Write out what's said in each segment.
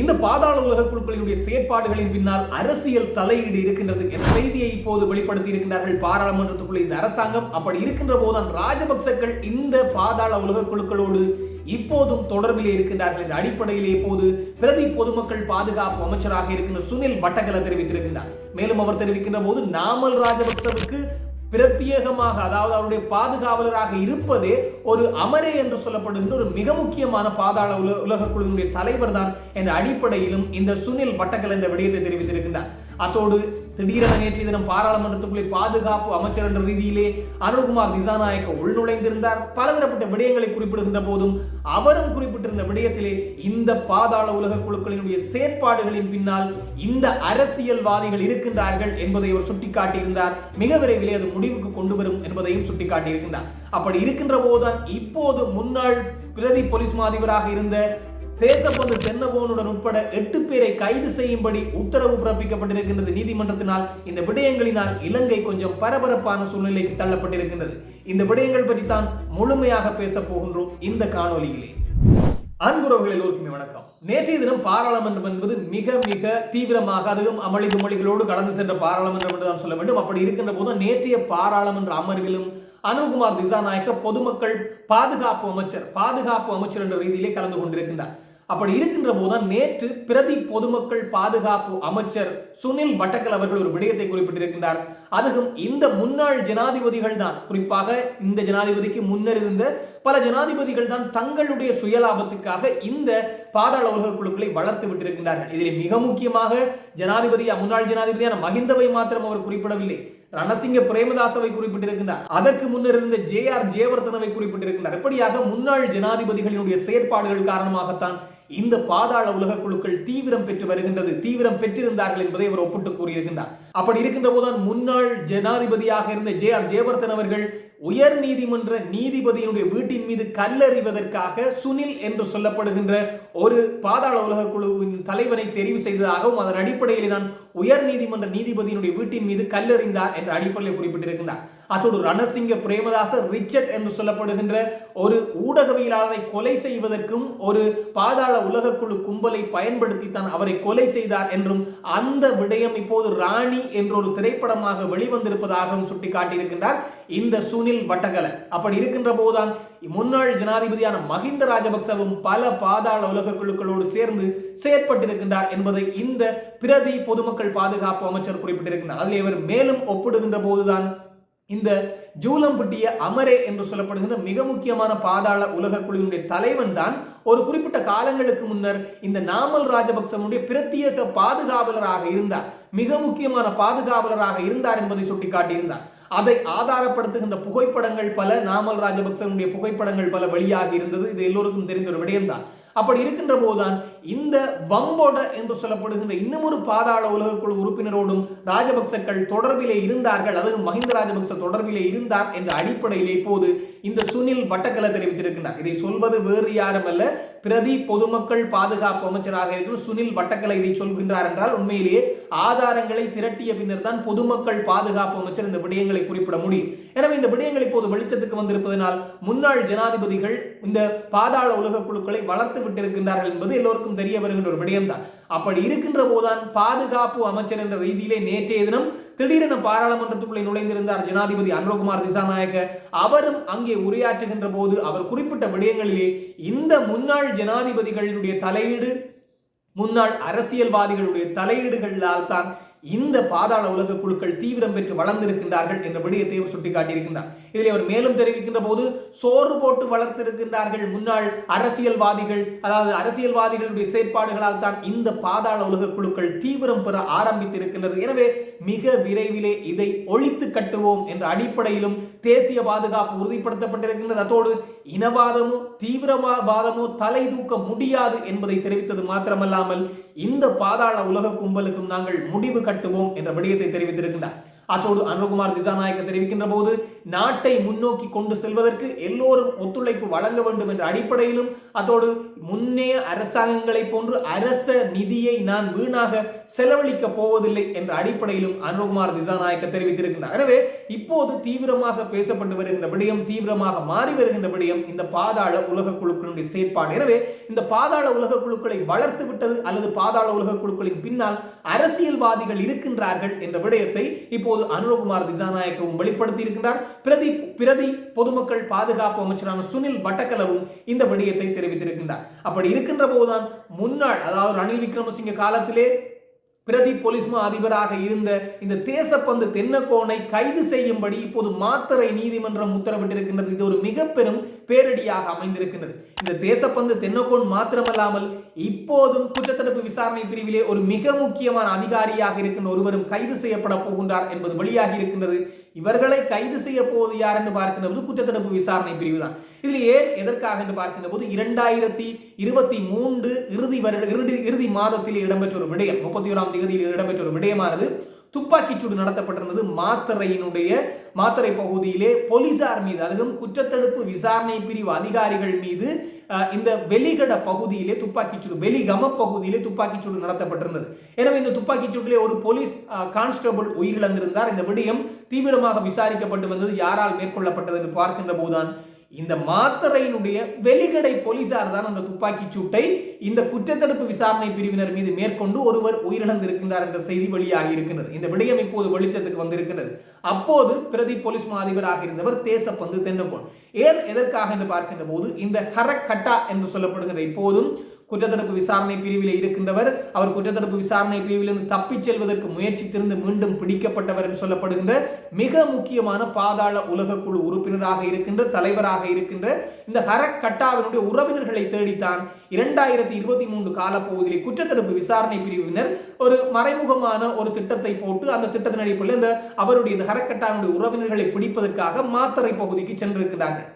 இந்த பாதாள உலக குழுக்களினுடைய செயற்பாடுகளின் பின்னால் அரசியல் தலையீடு இருக்கின்றது என்ற செய்தியை இப்போது வெளிப்படுத்தி இருக்கின்றார்கள் பாராளுமன்றத்துக்குள்ள இந்த அரசாங்கம். அப்படி இருக்கின்ற போதுதான் ராஜபக்சர்கள் இந்த பாதாள உலக குழுக்களோடு இப்போதும் தொடர்பிலே இருக்கின்றார்கள் என்ற அடிப்படையில் இப்போது பிரதி பொதுமக்கள் பாதுகாப்பு அமைச்சராக இருக்கின்ற சுனில் வட்டகல தெரிவித்திருக்கின்றார். மேலும் அவர் தெரிவிக்கின்ற போது நாமல் ராஜபக்சவுக்கு பிரத்யேகமாக அதாவது அவருடைய பாதுகாவலராக இருப்பது ஒரு அமரே என்று சொல்லப்படுகின்ற ஒரு மிக முக்கியமான பாதாள உல உலக குழுவினுடைய தலைவர் தான் என்ற அடிப்படையிலும் இந்த சுனில் பட்டகல் இந்த விடயத்தை தெரிவித்திருக்கின்றார். அத்தோடு திடீரென நேற்றைய தினம் பாராளுமன்றத்துக்குள்ளே பாதுகாப்பு அமைச்சர் என்ற ரீதியிலே அனுர்குமார் திசாநாயக்க உள்நுழைந்திருந்தார். பலதரப்பட்ட விடயங்களை குறிப்பிடுகின்ற போதும் அவரும் குறிப்பிட்டிருந்த விடயத்திலே இந்த பாதாள உலக குழுக்களினுடைய செயற்பாடுகளின் பின்னால் இந்த அரசியல்வாதிகள் இருக்கின்றார்கள் என்பதை அவர் சுட்டிக்காட்டியிருந்தார். மிக விரைவிலே அது முடிவுக்கு கொண்டு வரும் என்பதையும் சுட்டிக்காட்டியிருக்கின்றார். அப்படி இருக்கின்ற போதுதான் இப்போது முன்னாள் பிரதி போலீஸ் மாதிபராக இருந்த தேசப்பந்து தென்னகோனுடன் உட்பட எட்டு பேரை கைது செய்யும்படி உத்தரவு பிறப்பிக்கப்பட்டிருக்கின்றது. நீதிமன்றத்தினால் இந்த விடயங்களினால் இலங்கை கொஞ்சம் பரபரப்பான சூழ்நிலைக்கு தள்ளப்பட்டிருக்கின்றது. இந்த விடயங்கள் பற்றி தான் முழுமையாக பேச போகின்றோம் இந்த காணொலியிலே அன்புறவுகள் எல்லோருக்குமே வணக்கம். நேற்றைய தினம் பாராளுமன்றம் என்பது மிக மிக தீவிரமாக அதுவும் அமளி துமளிகளோடு கடந்து சென்ற பாராளுமன்றம் என்று தான் சொல்ல வேண்டும். அப்படி இருக்கின்ற போது நேற்றைய பாராளுமன்ற அமர்விலும் அனுகுமார் திசாநாயக்க பொதுமக்கள் பாதுகாப்பு அமைச்சர் பாதுகாப்பு அமைச்சர் என்ற ரீதியிலே கலந்து கொண்டிருக்கின்றார். அப்படி இருக்கின்ற போதுதான் நேற்று பிரதி பொதுமக்கள் பாதுகாப்பு அமைச்சர் சுனில் பட்டக்கல் அவர்கள் ஒரு விடயத்தை குறிப்பிட்டிருக்கின்றார். அதுவும் இந்த முன்னாள் ஜனாதிபதிகள் தான் குறிப்பாக இந்த ஜனாதிபதிக்கு முன்னர் இருந்த பல ஜனாதிபதிகள் தான் தங்களுடைய சுயலாபத்துக்காக இந்த பாதாள உலக குழுக்களை வளர்த்து விட்டிருக்கின்றார்கள். இதில் மிக முக்கியமாக ஜனாதிபதியா முன்னாள் ஜனாதிபதியான மஹிந்தவை மாத்திரம் அவர் குறிப்பிடவில்லை. ரணசிங்க பிரேமதாசவை குறிப்பிட்டிருக்கின்றார். அதற்கு முன்னர் இருந்த ஜே ஆர் ஜெயவர்தனவை குறிப்பிட்டிருக்கின்றார். இப்படியாக முன்னாள் ஜனாதிபதிகளினுடைய செயற்பாடுகள் காரணமாகத்தான் இந்த பாதாள உலக குழுக்கள் தீவிரம் பெற்று வருகின்றது தீவிரம் பெற்றிருந்தார்கள் என்பதை அவர் ஒப்பிட்டு கூறியிருக்கின்றார். அப்படி இருக்கின்ற போதுதான் முன்னாள் ஜனாதிபதியாக இருந்த ஜே ஆர் ஜெயவர்தன் அவர்கள் உயர் நீதிமன்ற நீதிபதியினுடைய வீட்டின் மீது கல்லறிவதற்காக சுனில் என்று சொல்லப்படுகின்ற ஒரு பாதாள உலக குழுவின் தலைவனை தெரிவு செய்ததாகவும் அதன் அடிப்படையில் தான் உயர் நீதிமன்ற நீதிபதியினுடைய வீட்டின் மீது கல்லறிந்தார் என்ற அடிப்படையில் குறிப்பிட்டிருக்கின்றார். அத்தோடு ரணசிங்க பிரேமதாச ரிச்சர்ட் என்று சொல்லப்படுகின்ற ஒரு ஊடகவியலாளரை கொலை செய்வதற்கும் ஒரு பாதாள உலக குழு கும்பலை பயன்படுத்தி தான் அவரை கொலை செய்தார் என்றும் அந்த விடயம் இப்போது ராணி என்ற ஒரு திரைப்படமாக வெளிவந்திருப்பதாகவும் சுட்டிக்காட்டியிருக்கின்றார். இந்த சுனில் வட்டகல அப்படி இருக்கின்ற போதுதான் முன்னாள் ஜனாதிபதியான மஹிந்த ராஜபக்சவும் பல பாதாள உலக குழுக்களோடு சேர்ந்து செயற்பட்டிருக்கின்றார் என்பதை இந்த பிரதி பொதுமக்கள் பாதுகாப்பு அமைச்சர் குறிப்பிட்டிருக்கின்றார். அதில் இவர் மேலும் ஒப்பிடுகின்ற போதுதான் இந்த ஜூலம்பட்டிய அமரே என்று சொல்லப்படுகின்ற மிக முக்கியமான பாதாள உலக குழுவினுடைய தலைவன் தான் ஒரு குறிப்பிட்ட காலங்களுக்கு முன்னர் இந்த நாமல் ராஜபக்சனுடைய பிரத்யேக பாதுகாவலராக இருந்தார். மிக முக்கியமான பாதுகாவலராக இருந்தார் என்பதை சுட்டிக்காட்டியிருந்தார். அதை ஆதாரப்படுத்துகின்ற புகைப்படங்கள் பல நாமல் ராஜபக்சனுடைய புகைப்படங்கள் பல வெளியாகி இருந்தது. இது எல்லோருக்கும் தெரிந்த ஒரு விடயம்தான். அப்படி இருக்கின்ற போதுதான் இந்த வம்போட என்று சொல்லப்படுகின்ற இன்னமொரு பாதாள உலக குழு உறுப்பினரோடும் ராஜபக்சர்கள் தொடர்பிலே இருந்தார்கள். அதாவது மஹிந்த ராஜபக்ச தொடர்பிலே இருந்தார் என்ற அடிப்படையில் இப்போது இந்த சுனில் வட்டக்கல தெரிவித்திருக்கிறார் இதை சொல்வது வேறு யாரும் அல்ல. பிரதி பொதுமக்கள் பாதுகாப்பு அமைச்சராக இருக்கும் சுனில் வட்டக்கலை இதை சொல்கின்றார் என்றால் உண்மையிலேயே ஆதாரங்களை திரட்டிய பின்னர் தான் பொதுமக்கள் பாதுகாப்பு அமைச்சர் இந்த விடயங்களை குறிப்பிட முடியும். எனவே இந்த விடயங்கள் இப்போது வெளிச்சத்துக்கு வந்திருப்பதனால் முன்னாள் ஜனாதிபதிகள் இந்த பாதாள உலக குழுக்களை வளர்த்து விட்டிருக்கின்றார்கள் என்பது எல்லோருக்கும் தெரிய வருகின்ற ஒரு விடயம்தான். அப்படி இருக்கின்ற போதுதான் பாதுகாப்பு அமைச்சர் என்ற ரீதியிலே நேற்றைய தினம் திடீரென பாராளுமன்றத்துக்குள்ளே நுழைந்திருந்தார் ஜனாதிபதி அனுரகுமார் திசாநாயக்க. அவரும் அங்கே உரையாற்றுகின்ற போது அவர் குறிப்பிட்ட விடயங்களிலே இந்த முன்னாள் ஜனாதிபதிகளுடைய தலையீடு முன்னாள் அரசியல்வாதிகளுடைய தலையீடுகளால் தான் இந்த பாதாள உலக குழுக்கள் தீவிரம் பெற்று வளர்ந்திருக்கின்றார்கள் என்ற விடயத்தை அவர் சுட்டிக்காட்டியிருக்கின்றார். இதில் அவர் மேலும் தெரிவிக்கின்ற போது சோறு போட்டு வளர்த்திருக்கின்றார்கள் முன்னாள் அரசியல்வாதிகள் அதாவது அரசியல்வாதிகளுடைய செயற்பாடுகளால் தான் இந்த பாதாள உலக குழுக்கள் தீவிரம் பெற ஆரம்பித்திருக்கின்றது. எனவே மிக விரைவிலே இதை ஒழித்து கட்டுவோம் என்ற அடிப்படையிலும் தேசிய பாதுகாப்பு உறுதிப்படுத்தப்பட்டிருக்கின்றது. அதோடு இனவாதமோ தீவிரவாதமோ தலை தூக்க முடியாது என்பதை தெரிவித்தது மாத்திரமல்லாமல் இந்த பாதாள உலக கும்பலுக்கும் நாங்கள் முடிவு கட்டுவோம் என்ற விடயத்தை தெரிவித்திருக்கின்றார். அதோடு அனுகுமார் திசாநாயக்க தெரிவிக்கின்ற போது நாட்டை முன்னோக்கி கொண்டு செல்வதற்கு எல்லோரும் ஒத்துழைப்பு வழங்க வேண்டும் என்ற அடிப்படையிலும் அதோடு முன்னே அரசாங்கங்களை போன்று அரச நிதியை நான் வீணாக செலவழிக்க போவதில்லை என்ற அடிப்படையிலும் அனுகுமார் திசாநாயக்க தெரிவித்திருக்கின்றார். எனவே இப்போது தீவிரமாக பேசப்பட்டு வருகின்ற விடயம் தீவிரமாக மாறி வருகின்ற விடயம் இந்த பாதாள உலக குழுக்களுடைய செயற்பாடு. எனவே இந்த பாதாள உலக குழுக்களை வளர்த்து விட்டது அல்லது பாதாள உலக குழுக்களின் பின்னால் அரசியல்வாதிகள் இருக்கின்றார்கள் என்ற விடயத்தை இப்போது அனுரகுமார் திசாநாயக்கவும் வெளிப்படுத்தி இருக்கின்றார் பிரதி பிரதி பொதுமக்கள் பாதுகாப்பு அமைச்சரான சுனில் பட்டக்கலவும் இந்த விடயத்தை தெரிவித்திருக்கின்றார். அப்படி இருக்கின்ற போதுதான் முன்னாள் அதாவது ரணில் விக்ரமசிங்க காலத்திலே பிரதி பொலிஸ்மா மா அதிபராக இருந்த இந்த தேசப்பந்து தென்னக்கோனை கைது செய்யும்படி இப்போது மாத்தரை நீதிமன்றம் உத்தரவிட்டிருக்கின்றது. இது ஒரு மிக பெரும் பேரடியாக அமைந்திருக்கின்றது. இந்த தேசப்பந்து தென்னக்கோன் மாத்திரமல்லாமல் இப்போதும் குற்றத்தடுப்பு விசாரணை பிரிவிலே ஒரு மிக முக்கியமான அதிகாரியாக இருக்கின்ற ஒருவரும் கைது செய்யப்பட போகின்றார் என்பது வெளியாகி இருக்கின்றது. இவர்களை கைது செய்ய போவது யார் என்று பார்க்கின்ற போது குற்றத்தடுப்பு விசாரணை பிரிவு தான். இதில் ஏன் எதற்காக என்று பார்க்கின்ற போது இரண்டாயிரத்தி இருபத்தி மூன்று இறுதி வருட இறுதி இறுதி மாதத்தில் இடம்பெற்ற ஒரு விடயம் முப்பத்தி ஓராம் தேதியில் இடம்பெற்ற ஒரு விடயமானது. துப்பாக்கிச்சூடு நடத்தப்பட்டிருந்தது மாத்தறையினுடைய மாத்தறை பகுதியிலே போலீசார் மீது. அதுவும் குற்றத்தடுப்பு விசாரணை பிரிவு அதிகாரிகள் மீது இந்த வெளிகட பகுதியிலே துப்பாக்கிச்சூடு வெளிகம பகுதியிலே துப்பாக்கிச்சூடு நடத்தப்பட்டிருந்தது. எனவே இந்த துப்பாக்கிச்சூட்டிலே ஒரு போலீஸ் கான்ஸ்டபிள் உயிரிழந்திருந்தார். இந்த விடயம் தீவிரமாக விசாரிக்கப்பட்டு வந்தது. யாரால் மேற்கொள்ளப்பட்டது என்று பார்க்கின்ற போதுதான் இந்த மாத்தரையினுடைய வெளிகடை போலீசார் தான் அந்த துப்பாக்கி சூட்டை இந்த குற்றத்தடுப்பு விசாரணை பிரிவினர் மீது மேற்கொண்டு ஒருவர் உயிரிழந்திருக்கின்றார் என்ற செய்தி வெளியாகி இருக்கின்றது. இந்த விடயம் இப்போது வெளிச்சத்துக்கு வந்திருக்கின்றது. அப்போது பிரதி போலீஸ் அதிபராக இருந்தவர் தேசப்பந்து தென்னகோன். ஏன் எதற்காக என்று பார்க்கின்ற போது இந்த ஹரக் கட்டா என்று சொல்லப்படுகிற இப்போதும் குற்றத்தடுப்பு விசாரணை பிரிவில் இருக்கின்றவர். அவர் குற்றத்தடுப்பு விசாரணை பிரிவிலிருந்து தப்பிச் செல்வதற்கு முயற்சித்திருந்து மீண்டும் பிடிக்கப்பட்டவர் என்று சொல்லப்படுகின்ற மிக முக்கியமான பாதாள உலக குழு உறுப்பினராக இருக்கின்ற தலைவராக இருக்கின்ற இந்த ஹரக் கட்டாவினுடைய உறவினர்களை தேடித்தான் இரண்டாயிரத்தி இருபத்தி மூன்று காலப்பகுதியில் குற்றத்தடுப்பு விசாரணை பிரிவினர் ஒரு மறைமுகமான ஒரு திட்டத்தை போட்டு அந்த திட்டத்தின் அடிப்படையில் இந்த அவருடைய இந்த ஹரக்கட்டாவினுடைய உறவினர்களை பிடிப்பதற்காக மாத்தறை பகுதிக்கு சென்றிருக்கிறார்கள்.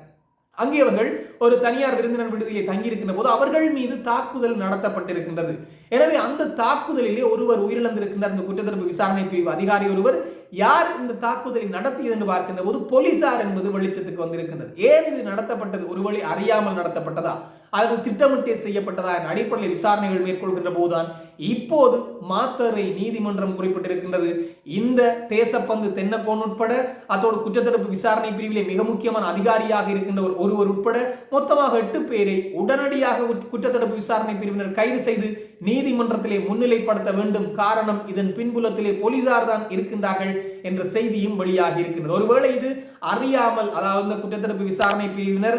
அங்கே அவர்கள் ஒரு தனியார் விருந்தினர் விடுதியிலே தங்கியிருக்கின்ற போது அவர்கள் மீது தாக்குதல் நடத்தப்பட்டிருக்கின்றது. எனவே அந்த தாக்குதலிலே ஒருவர் உயிரிழந்திருக்கின்ற அந்த குற்றத்தடுப்பு விசாரணை பிரிவு அதிகாரி ஒருவர் யார் இந்த தாக்குதலை நடத்தியது என்று பார்க்கின்ற போது போலீசார் என்பது வெளிச்சத்துக்கு வந்திருக்கின்றது. ஏன் இது நடத்தப்பட்டது? ஒரு வழி அறியாமல் நடத்தப்பட்டதா? அல்லது திட்டமிட்டே செய்யப்பட்டதா என்ற அடிப்படையில் விசாரணைகள் மேற்கொள்கின்ற போதுதான் இப்போது மாத்தரை நீதிமன்றம் குறிப்பிட்டிருக்கின்றது. இந்த தேசப்பந்து தென்னக்கோன் உட்பட அதோடு குற்றத்தடுப்பு விசாரணை பிரிவிலே மிக முக்கியமான அதிகாரியாக இருக்கின்ற ஒருவர் உட்பட மொத்தமாக எட்டு பேரை உடனடியாக குற்றத்தடுப்பு விசாரணை பிரிவினர் கைது செய்து நீதிமன்றத்திலே முன்னிலைப்படுத்த வேண்டும். காரணம் இதன் பின்புலத்திலே போலீசார் தான் இருக்கின்றார்கள். என்ற செய்தியும் வெளியாகி இருக்கிறது ஒருவேளை இது அறியாமல் அதாவது இந்த குற்றத்தடுப்பு விசாரணை பிரிவினர்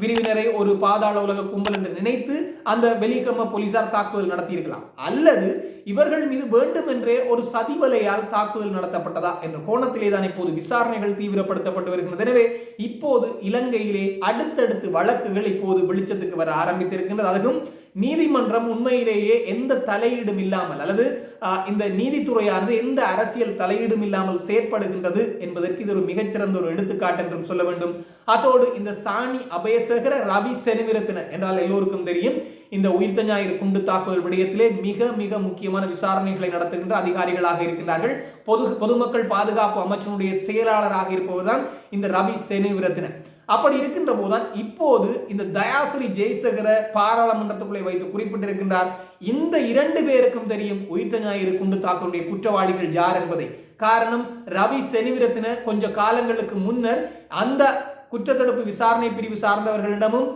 பிரிவினரை ஒரு பாதாள உலக கும்பல் என்று நினைத்து அந்த வெளிக்கிரம போலீசார் தாக்குதல் நடத்தியிருக்கலாம். அல்லது இவர்கள் மீது வேண்டும் என்றே ஒரு சதிவலையால் தாக்குதல் நடத்தப்பட்டதா என்ற கோணத்திலே தான் இப்போது விசாரணைகள் தீவிரப்படுத்தப்பட்டு வருகின்றது எனவே இப்போது இலங்கையிலே அடுத்தடுத்து வழக்குகள் இப்போது வெளிச்சத்துக்கு வர ஆரம்பித்திருக்கின்றது. அதுவும் நீதிமன்றம் உண்மையிலேயே எந்த தலையீடும் இல்லாமல் அல்லது இந்த நீதித்துறையானது எந்த அரசியல் தலையீடும் இல்லாமல் செயற்படுகின்றது என்பதற்கு இது ஒரு மிகச்சிறந்த ஒரு எடுத்துக்காட்டு என்றும் சொல்ல வேண்டும். அதோடு இந்த சாணி அபயசகர ரவி செனிவிரத்தின என்றால் எல்லோருக்கும் தெரியும். இந்த உயிர்த்த ஞாயிறு குண்டு தாக்குதல் விடயத்திலே மிக மிக முக்கியமான விசாரணைகளை நடத்துகின்ற அதிகாரிகளாக இருக்கின்றார்கள். பொது பொதுமக்கள் பாதுகாப்பு அமைச்சனுடைய செயலாளராக இருப்பவர்தான் இந்த ரவி செனிவிரத்தின அப்படி இருக்கின்ற போதுதான் இப்போது இந்த தயாசிரி ஜெய்சகர பாராளுமன்றத்துக்குள்ளே வைத்து குறிப்பிட்டிருக்கின்றார். இந்த இரண்டு பேருக்கும் தெரியும் உயிர்த்த ஞாயிறு குண்டு தாக்கக்கூடிய குற்றவாளிகள் யார் என்பதை. காரணம் ரவி செனிவிரத்தின கொஞ்ச காலங்களுக்கு முன்னர் அந்த குற்றத்தடுப்பு விசாரணை பிரிவு சார்ந்தவர்களிடமும்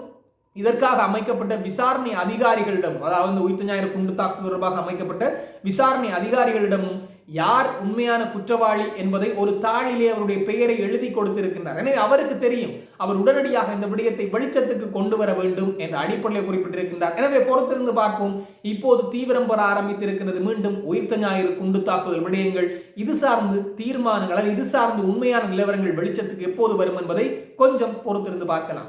இதற்காக அமைக்கப்பட்ட விசாரணை அதிகாரிகளிடம் அதாவது உயிர்த்த ஞாயிறு குண்டு தாக்கு தொடர்பாக அமைக்கப்பட்ட விசாரணை அதிகாரிகளிடமும் யார் உண்மையான குற்றவாளி என்பதை ஒரு தாளிலே அவருடைய பெயரை எழுதி கொடுத்திருக்கின்றார். எனவே அவருக்கு தெரியும் அவர் உடனடியாக இந்த விடயத்தை வெளிச்சத்துக்கு கொண்டு வர வேண்டும் என்ற அடிப்படையில் குறிப்பிட்டிருக்கின்றார். எனவே பொறுத்திருந்து பார்ப்போம். இப்போது தீவிரம் பெற ஆரம்பித்திருக்கிறது மீண்டும் உயிர்த்த ஞாயிறு குண்டு தாக்குதல் விடயங்கள். இது சார்ந்து தீர்மானங்கள் இது சார்ந்து உண்மையான நிலவரங்கள் வெளிச்சத்துக்கு எப்போது வரும் என்பதை கொஞ்சம் பொறுத்திருந்து பார்க்கலாம்.